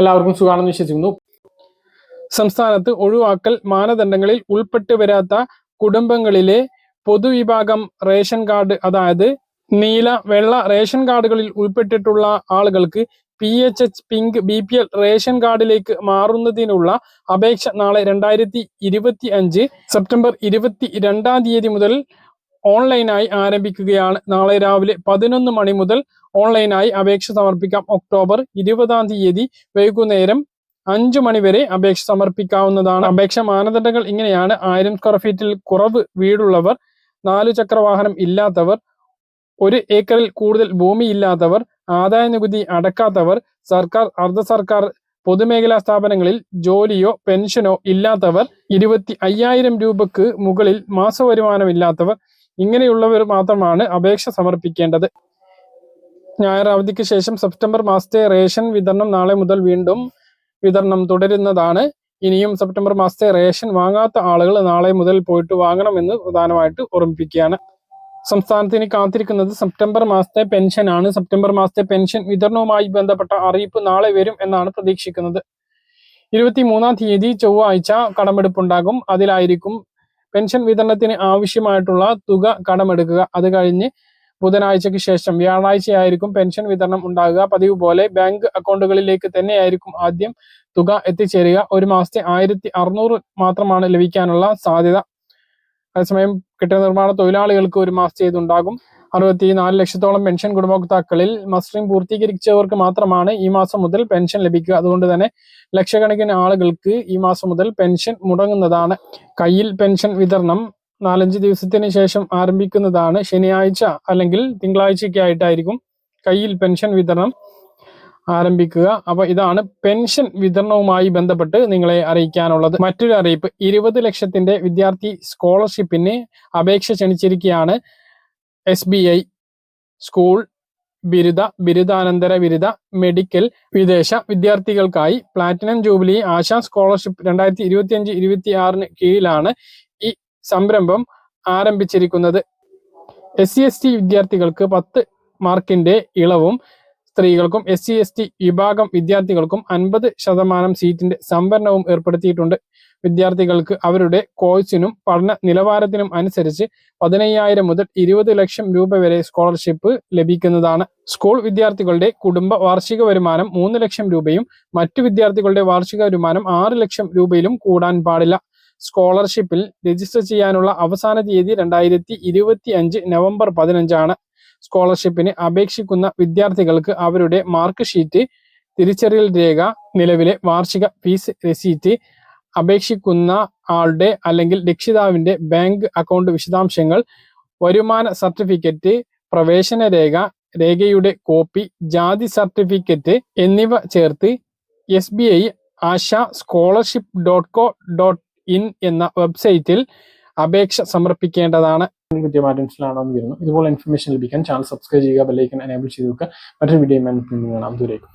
എല്ലാവർക്കും സുഖമാണെന്ന് വിശ്വസിക്കുന്നു. സംസ്ഥാനത്ത് ഒഴിവാക്കൽ മാനദണ്ഡങ്ങളിൽ ഉൾപ്പെട്ടു വരാത്ത കുടുംബങ്ങളിലെ പൊതുവിഭാഗം റേഷൻ കാർഡ് അതായത് നീല വെള്ള റേഷൻ കാർഡുകളിൽ ഉൾപ്പെട്ടിട്ടുള്ള ആളുകൾക്ക് P H H pink B P L ration കാർഡിലേക്ക് മാറുന്നതിനുള്ള അപേക്ഷ നാളെ രണ്ടായിരത്തി ഇരുപത്തി അഞ്ച് സെപ്റ്റംബർ ഇരുപത്തി രണ്ടാം തീയതി മുതൽ ഓൺലൈനായി ആരംഭിക്കുകയാണ്. നാളെ രാവിലെ പതിനൊന്ന് മണി മുതൽ ഓൺലൈനായി അപേക്ഷ സമർപ്പിക്കാം. ഒക്ടോബർ ഇരുപതാം തീയതി വൈകുന്നേരം അഞ്ചു മണിവരെ അപേക്ഷ സമർപ്പിക്കാവുന്നതാണ്. അപേക്ഷ മാനദണ്ഡങ്ങൾ ഇങ്ങനെയാണ്. ആയിരം സ്ക്വയർ ഫീറ്റിൽ കുറവ് വീടുള്ളവർ നാലു ചക്ര വാഹനം ഇല്ലാത്തവർ ഒരു ഏക്കറിൽ കൂടുതൽ ഭൂമി ഇല്ലാത്തവർ ആദായ നികുതി അടക്കാത്തവർ സർക്കാർ അർദ്ധ സർക്കാർ പൊതുമേഖലാ സ്ഥാപനങ്ങളിൽ ജോലിയോ പെൻഷനോ ഇല്ലാത്തവർ ഇരുപത്തി അയ്യായിരം രൂപക്ക് മുകളിൽ മാസവരുമാനമില്ലാത്തവർ ഇങ്ങനെയുള്ളവർ മാത്രമാണ് അപേക്ഷ സമർപ്പിക്കേണ്ടത്. ഞായർ അവധിക്ക് ശേഷം സെപ്റ്റംബർ മാസത്തെ റേഷൻ വിതരണം നാളെ മുതൽ വീണ്ടും വിതരണം തുടരുന്നതാണ്. ഇനിയും സെപ്റ്റംബർ മാസത്തെ റേഷൻ വാങ്ങാത്ത ആളുകൾ നാളെ മുതൽ പോയിട്ട് വാങ്ങണമെന്ന് പ്രധാനമായിട്ട് ഓർമ്മിപ്പിക്കുകയാണ്. സംസ്ഥാനത്തിന് കാത്തിരിക്കുന്നത് സെപ്റ്റംബർ മാസത്തെ പെൻഷനാണ് സെപ്റ്റംബർ മാസത്തെ പെൻഷൻ വിതരണവുമായി ബന്ധപ്പെട്ട അറിയിപ്പ് നാളെ വരും എന്നാണ് പ്രതീക്ഷിക്കുന്നത്. ഇരുപത്തി മൂന്നാം തീയതി ചൊവ്വാഴ്ച കടമെടുപ്പുണ്ടാകും. അതിലായിരിക്കും പെൻഷൻ വിതരണത്തിന് ആവശ്യമായിട്ടുള്ള തുക കടമെടുക്കുക. അത് കഴിഞ്ഞ് ബുധനാഴ്ചയ്ക്ക് ശേഷം വ്യാഴാഴ്ചയായിരിക്കും പെൻഷൻ വിതരണം ഉണ്ടാകുക. പതിവ് പോലെ ബാങ്ക് അക്കൗണ്ടുകളിലേക്ക് തന്നെയായിരിക്കും ആദ്യം തുക എത്തിച്ചേരുക. ഒരു മാസത്തെ ആയിരത്തി അറുന്നൂറ് മാത്രമാണ് ലഭിക്കാനുള്ള സാധ്യത. അതേസമയം കെട്ടിട നിർമ്മാണ തൊഴിലാളികൾക്ക് ഒരു മാസത്തെ ഇതുണ്ടാകും അറുപത്തി നാല് ലക്ഷത്തോളം പെൻഷൻ ഗുണഭോക്താക്കളിൽ മസ്റ്ററിംഗ് പൂർത്തീകരിച്ചവർക്ക് മാത്രമാണ് ഈ മാസം മുതൽ പെൻഷൻ ലഭിക്കുക. അതുകൊണ്ട് തന്നെ ലക്ഷക്കണക്കിന് ആളുകൾക്ക് ഈ മാസം മുതൽ പെൻഷൻ മുടങ്ങുന്നതാണ്. കയ്യിൽ പെൻഷൻ വിതരണം നാലഞ്ച് ദിവസത്തിന് ശേഷം ആരംഭിക്കുന്നതാണ്. ശനിയാഴ്ച അല്ലെങ്കിൽ തിങ്കളാഴ്ചയ്ക്കായിട്ടായിരിക്കും കയ്യിൽ പെൻഷൻ വിതരണം ആരംഭിക്കുക. അപ്പൊ ഇതാണ് പെൻഷൻ വിതരണവുമായി ബന്ധപ്പെട്ട് നിങ്ങളെ അറിയിക്കാനുള്ളത്. മറ്റൊരു അറിയിപ്പ് ഇരുപത് ലക്ഷത്തിന്റെ വിദ്യാർത്ഥി സ്കോളർഷിപ്പിന് അപേക്ഷ ക്ഷണിച്ചിരിക്കുകയാണ് എസ് ബി ഐ സ്കൂൾ ബിരുദ ബിരുദാനന്തര ബിരുദ മെഡിക്കൽ വിദേശ വിദ്യാർത്ഥികൾക്കായി പ്ലാറ്റിനം ജൂബിലി ആശാ സ്കോളർഷിപ്പ് രണ്ടായിരത്തി ഇരുപത്തി അഞ്ച് ഇരുപത്തി ആറിന് കീഴിലാണ് സംരംഭം ആരംഭിച്ചിരിക്കുന്നത്. എസ് സി എസ് ടി വിദ്യാർത്ഥികൾക്ക് പത്ത് മാർക്കിന്റെ ഇളവും സ്ത്രീകൾക്കും എസ് സി എസ് ടി വിഭാഗം വിദ്യാർത്ഥികൾക്കും അൻപത് ശതമാനം സീറ്റിന്റെ സംവരണവും ഏർപ്പെടുത്തിയിട്ടുണ്ട്. വിദ്യാർത്ഥികൾക്ക് അവരുടെ കോഴ്സിനും പഠന നിലവാരത്തിനും അനുസരിച്ച് പതിനയ്യായിരം മുതൽ ഇരുപത് ലക്ഷം രൂപ വരെ സ്കോളർഷിപ്പ് ലഭിക്കുന്നതാണ്. സ്കൂൾ വിദ്യാർത്ഥികളുടെ കുടുംബ വാർഷിക വരുമാനം മൂന്ന് ലക്ഷം രൂപയും മറ്റു വിദ്യാർത്ഥികളുടെ വാർഷിക വരുമാനം ആറ് ലക്ഷം രൂപയിലും കൂടാൻ പാടില്ല. സ്കോളർഷിപ്പിൽ രജിസ്റ്റർ ചെയ്യാനുള്ള അവസാന തീയതി രണ്ടായിരത്തി ഇരുപത്തി അഞ്ച് നവംബർ പതിനഞ്ചാണ്. സ്കോളർഷിപ്പിന് അപേക്ഷിക്കുന്ന വിദ്യാർത്ഥികൾക്ക് അവരുടെ മാർക്ക് ഷീറ്റ് തിരിച്ചറിയൽ രേഖ നിലവിലെ വാർഷിക ഫീസ് രസീറ്റ് അപേക്ഷിക്കുന്ന ആളുടെ അല്ലെങ്കിൽ രക്ഷിതാവിന്റെ ബാങ്ക് അക്കൗണ്ട് വിശദാംശങ്ങൾ വരുമാന സർട്ടിഫിക്കറ്റ് പ്രവേശന രേഖ രേഖയുടെ കോപ്പി ജാതി സർട്ടിഫിക്കറ്റ് എന്നിവ ചേർത്ത് S B I Asha scholarship dot co dot in എന്ന വെബ്സൈറ്റിൽ അപേക്ഷ സമർപ്പിക്കേണ്ടതാണ്. കൃത്യമായിട്ട് മനസ്സിലാണോ എന്ന് വരുന്നു ഇതുപോലെ ഇൻഫർമേഷൻ ലഭിക്കാൻ ചാനൽ സബ്സ്ക്രൈബ് ചെയ്യുക ബെല്ലൈക്കൻ എനേബിൾ ചെയ്ത് വെക്കുക. മറ്റൊരു വീഡിയോ കാണാം. ദൂരേക്കും